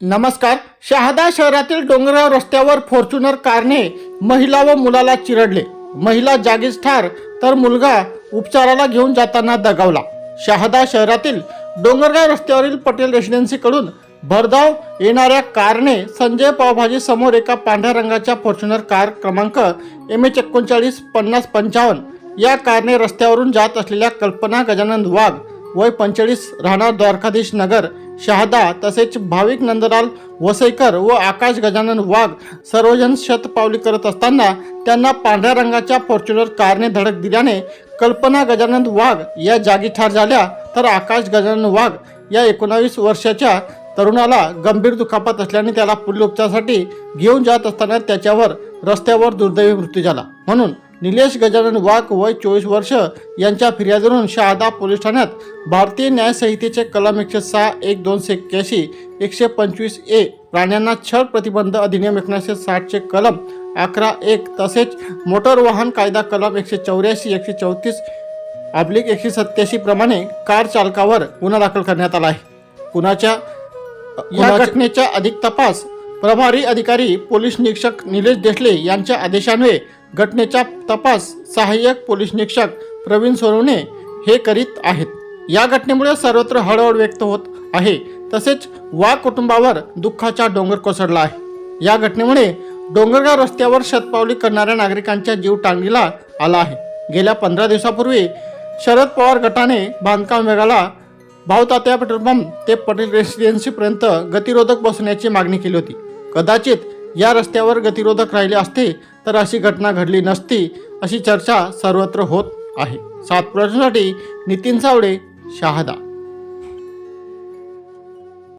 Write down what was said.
नमस्कार. शहादा शहरातील डोंगरगाव रस्त्यावर फॉर्च्युनर कारने महिला व मुलाला चिरडले. महिला जागीच ठार तर मुलगा उपचाराला घेऊन जाताना दगावला. शहादा शहरातील डोंगरगाव रस्त्यावरील पटेल रेसिडेन्सीकडून भरधाव येणाऱ्या कारने संजय पावभाजी समोर एका पांढऱ्या रंगाच्या फॉर्च्युनर कार क्रमांक एम एच एकोणचाळीस पन्नास पंचावन्न या कारने रस्त्यावरून जात असलेल्या कल्पना गजानन वाघ वय पंचेचाळीस राहणार द्वारकाधीश नगर शहादा तसेच भाविक नंदलाल वसईकर व आकाश गजानन वाघ सर्वजण शतपावली करत असताना त्यांना पांढऱ्या रंगाच्या फॉर्च्युनर कारने धडक दिल्याने कल्पना गजानन वाघ या जागी ठार झाल्या. तर आकाश गजानन वाघ या एकोणावीस वर्षाच्या तरुणाला गंभीर दुखापत असल्याने त्याला पुढील उपचारासाठी घेऊन जात असताना त्याच्यावर रस्त्यावर दुर्दैवी मृत्यू झाला. म्हणून निलेश गजानन वाघ वय चोवीस वर्ष यांच्या फिर्यादीवरून शहादा पोलीस ठाण्यात भारतीय न्याय संहितेचे कलम एकशे सहा एक दोनशे एक्क्याऐंशी एकशे पंचवीस ए प्राण्यांना छळ प्रतिबंध अधिनियम एकोणीसशे साठचे कलम अकरा एक तसेच मोटर वाहन कायदा कलम एकशे चौऱ्याऐंशी एकशे चौतीस अब्लिक एकशे सत्याऐंशी प्रमाणे कार चालकावर गुन्हा दाखल करण्यात आला आहे. कुणाच्या या घटनेचा अधिक तपास प्रभारी अधिकारी पोलीस निरीक्षक निलेश देशले यांच्या आदेशान्वये घटनेचा तपास सहाय्यक पोलीस निरीक्षक प्रवीण सोनवणे हे करीत आहेत. या घटनेमुळे सर्वत्र हळहळ व्यक्त होत आहे. तसेच वाघ कुटुंबावर दुःखाचा डोंगर कोसळला आहे. या घटनेमुळे डोंगरगाव रस्त्यावर शतपावली करणाऱ्या नागरिकांच्या जीव टांगणीला आला आहे. गेल्या पंधरा दिवसापूर्वी शरद पवार गटाने बांधकाम विभागाला भाऊतात्या पेट्रोल पंप ते पटेल रेसिडेन्सीपर्यंत गतिरोधक बसवण्याची मागणी केली होती. कदाचित या रस्त्यावर गतिरोधक राहिले असते तर अशी घटना घडली नसती अशी चर्चा सर्वत्र होत आहे. सात प्रश्नासाठी नितीन सावडे शहादा.